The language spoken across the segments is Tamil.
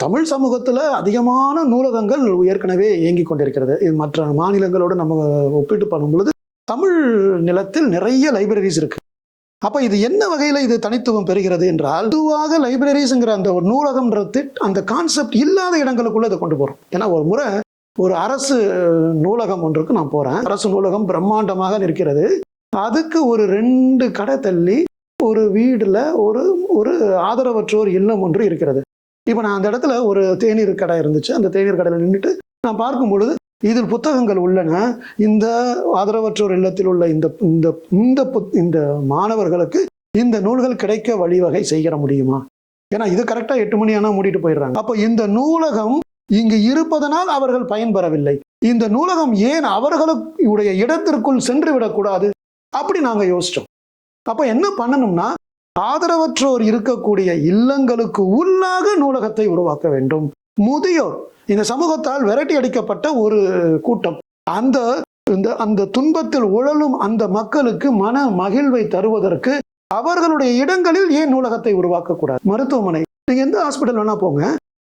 தமிழ் சமூகத்தில் அதிகமான நூலகங்கள் ஏற்கனவே இயங்கிக் கொண்டிருக்கிறது. இது மற்ற மாநிலங்களோடு நம்ம ஒப்பிட்டு பண்ணும் பொழுது தமிழ் நிலத்தில் நிறைய லைப்ரரிஸ் இருக்கு. அப்போ இது என்ன வகையில் இது தனித்துவம் பெறுகிறது என்றால் பொதுவாக லைப்ரரிஸுங்கிற அந்த ஒரு நூலகம்ன்றது அந்த கான்செப்ட் இல்லாத இடங்களுக்குள்ளே இதை கொண்டு போகிறோம் ஏன்னா ஒரு முறை ஒரு அரசு நூலகம் ஒன்றுக்கு நான் போகிறேன் அரசு நூலகம் பிரம்மாண்டமாக இருக்கிறது அதுக்கு ஒரு ரெண்டு கடை தள்ளி ஒரு வீடில் ஒரு ஒரு ஆதரவற்றோர் இல்லம் ஒன்று இருக்கிறது. இப்போ நான் அந்த இடத்துல ஒரு தேநீர் கடை இருந்துச்சு. அந்த தேநீர் கடையில் நின்றுட்டு நான் பார்க்கும் பொழுது இதில் புத்தகங்கள் உள்ளன. இந்த ஆதரவற்றோர் இல்லத்தில் உள்ள இந்த இந்த இந்த புத்- இந்த மாணவர்களுக்கு இந்த நூல்கள் கிடைக்க வழிவகை செய்ய முடியுமா? ஏன்னா இது கரெக்டாக எட்டு மணி ஆனால் மூடிட்டு போயிடுறாங்க. அப்போ இந்த நூலகம் இங்கு இருப்பதனால் அவர்கள் பயன்பெறவில்லை. இந்த நூலகம் ஏன் அவர்களுடைய இடத்திற்குள் சென்று விடக்கூடாது? அப்படி நாங்கள் யோசித்தோம் அப்போ என்ன பண்ணணும்னா ஆதரவற்றோர் இருக்கக்கூடிய இல்லங்களுக்கு உள்ளாக நூலகத்தை உருவாக்க வேண்டும். முதியோர் இந்த சமூகத்தால் விரட்டி அடிக்கப்பட்ட ஒரு கூட்டம். அந்த இந்த அந்த துன்பத்தில் உழலும் அந்த மக்களுக்கு மன மகிழ்வை தருவதற்கு அவர்களுடைய இடங்களில் ஏன் நூலகத்தை உருவாக்கக்கூடாது மருத்துவமனை. நீங்க எந்த ஹாஸ்பிட்டல் வேணா போங்க.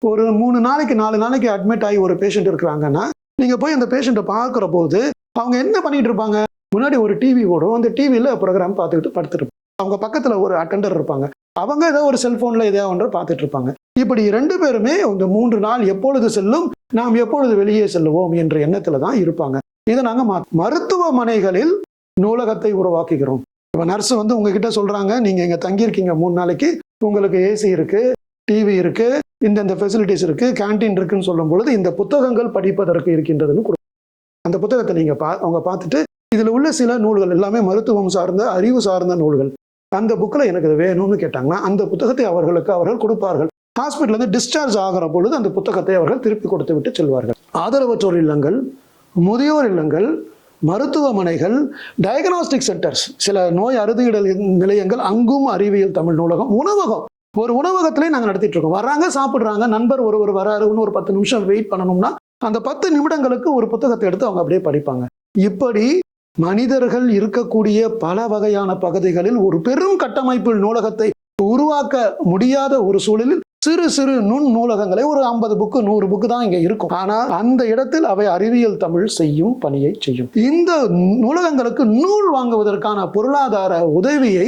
ஒரு மூணு நாளைக்கு நாலு நாளைக்கு அட்மிட் ஆகி ஒரு பேஷண்ட் இருக்கிறாங்கன்னா நீங்க போய் அந்த பேஷண்ட்டை பார்க்குற போது அவங்க என்ன பண்ணிட்டு இருப்பாங்க? முன்னாடி ஒரு டிவி ஓடும். அந்த டிவியில ப்ரோக்ராம் பார்த்துக்கிட்டு படுத்துருப்பாங்க அவங்க பக்கத்தில் ஒரு அட்டெண்டர் இருப்பாங்க. அவங்க ஏதோ ஒரு செல்ஃபோனில் எதையோ ஒன்று பார்த்துட்டு இருப்பாங்க. இப்படி ரெண்டு பேருமே இந்த மூன்று நாள் எப்பொழுது செல்லும் நாம் எப்பொழுது வெளியே செல்லுவோம் என்ற எண்ணத்தில் தான் இருப்பாங்க. இதை நாங்கள் மருத்துவமனைகளில் நூலகத்தை உருவாக்குகிறோம். இப்போ நர்ஸ் வந்து உங்ககிட்ட சொல்கிறாங்க நீங்கள் இங்கே தங்கியிருக்கீங்க மூணு நாளைக்கு. உங்களுக்கு ஏசி இருக்கு டிவி இருக்கு இந்தந்த ஃபெசிலிட்டிஸ் இருக்குது கேண்டீன் இருக்குன்னு சொல்லும் பொழுது இந்த புத்தகங்கள் படிப்பதற்கு இருக்கின்றதுன்னு கொடுக்கும் அந்த புத்தகத்தை நீங்கள் பா அவங்க பார்த்துட்டு இதில் உள்ள சில நூல்கள் எல்லாமே மருத்துவம் சார்ந்த அறிவு சார்ந்த நூல்கள். அந்த புக்கில் எனக்கு இது வேணும்னு கேட்டாங்கன்னா அந்த புத்தகத்தை அவர்களுக்கு அவர்கள் கொடுப்பார்கள். ஹாஸ்பிட்டலேருந்து டிஸ்சார்ஜ் ஆகிற பொழுது அந்த புத்தகத்தை அவர்கள் திருப்பி கொடுத்து விட்டு செல்வார்கள். ஆதரவற்றோர் இல்லங்கள் முதியோர் இல்லங்கள் மருத்துவமனைகள் டயக்னாஸ்டிக் சென்டர்ஸ் சில நோய் அறுதியிடல் நிலையங்கள் அங்கும் அறிவியல் தமிழ் நூலகம் உணவகம். ஒரு உணவகத்திலே நாங்கள் நடத்திட்டு இருக்கோம். வர்றாங்க சாப்பிட்றாங்க நண்பர் ஒருவர் வராருன்னு ஒரு பத்து நிமிஷம் வெயிட் பண்ணணும்னா அந்த பத்து நிமிடங்களுக்கு ஒரு புத்தகத்தை எடுத்து அவங்க அப்படியே படிப்பாங்க. இப்படி மனிதர்கள் இருக்கக்கூடிய பல வகையான பகுதிகளில் ஒரு பெரும் கட்டமைப்பில் நூலகத்தை உருவாக்க முடியாத ஒரு சூழலில் சிறு சிறு நுண் நூலகங்களை ஒரு ஐம்பது புக்கு நூறு புக்கு தான் இங்கே இருக்கும். ஆனால் அந்த இடத்தில் அவை அறிவியல் தமிழ் செய்யும் பணியை செய்யும். இந்த நூலகங்களுக்கு நூல் வாங்குவதற்கான பொருளாதார உதவியை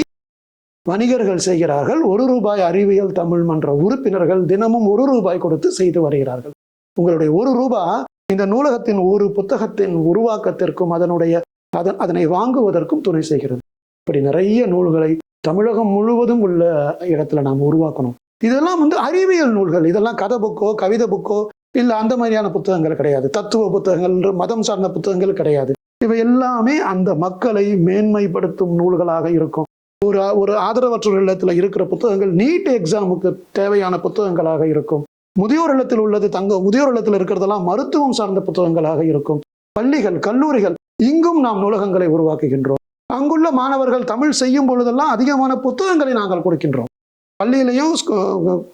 வணிகர்கள் செய்கிறார்கள். ஒரு ரூபாய் அறிவியல் தமிழ் மன்ற உறுப்பினர்கள் தினமும் ஒரு ரூபாய் கொடுத்து செய்து வருகிறார்கள். உங்களுடைய ஒரு ரூபாய் இந்த நூலகத்தின் ஒரு புத்தகத்தின் உருவாக்கத்திற்கும் அதனுடைய அதன் அதனை வாங்குவதற்கும் துணை செய்கிறது. இப்படி நிறைய நூல்களை தமிழகம் முழுவதும் உள்ள இடத்துல நாம் உருவாக்கணும். இதெல்லாம் வந்து அறிவியல் நூல்கள். இதெல்லாம் கதை புக்கோ கவிதை புக்கோ இல்லை அந்த மாதிரியான புத்தகங்கள் கிடையாது. தத்துவ புத்தகங்கள் மதம் சார்ந்த புத்தகங்கள் கிடையாது. இவை எல்லாமே அந்த மக்களை மேன்மைப்படுத்தும் நூல்களாக இருக்கும். ஒரு ஒரு ஆதரவற்றோர் இல்லத்தில் இருக்கிற புத்தகங்கள் நீட் எக்ஸாமுக்கு தேவையான புத்தகங்களாக இருக்கும். முதியோர் இல்லத்தில் உள்ளது தங்க முதியோர் இல்லத்தில் இருக்கிறதெல்லாம் மருத்துவம் சார்ந்த புத்தகங்களாக இருக்கும். பள்ளிகள் கல்லூரிகள் இங்கும் நாம் நூலகங்களை உருவாக்குகின்றோம். அங்குள்ள மாணவர்கள் தமிழ் செய்யும் பொழுதெல்லாம் அதிகமான புத்தகங்களை நாங்கள் கொடுக்கின்றோம். பள்ளியிலையும்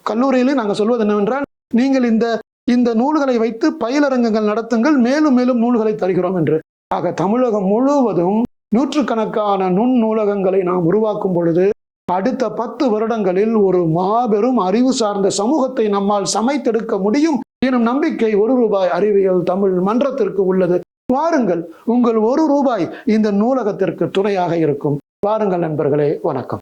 கல்லூரியிலையும் நாங்கள் சொல்வது என்னவென்றால் நீங்கள் இந்த இந்த நூல்களை வைத்து பயிலரங்கங்கள் நடத்துங்கள் மேலும் மேலும் நூல்களை தருகிறோம் என்று. ஆக தமிழகம் முழுவதும் நூற்றுக்கணக்கான நுண் நூலகங்களை நாம் உருவாக்கும் பொழுது அடுத்த பத்து வருடங்களில் ஒரு மாபெரும் அறிவு சார்ந்த சமூகத்தை நம்மால் சமைத்தெடுக்க முடியும். எனும் நம்பிக்கை ஒரு ரூபாய் அறிவியல் தமிழ் மன்றத்திற்கு உள்ளது. வாருங்கள் உங்கள் ஒரு ரூபாய் இந்த நூலகத்திற்கு துணையாக இருக்கும். வாருங்கள் நண்பர்களே வணக்கம்.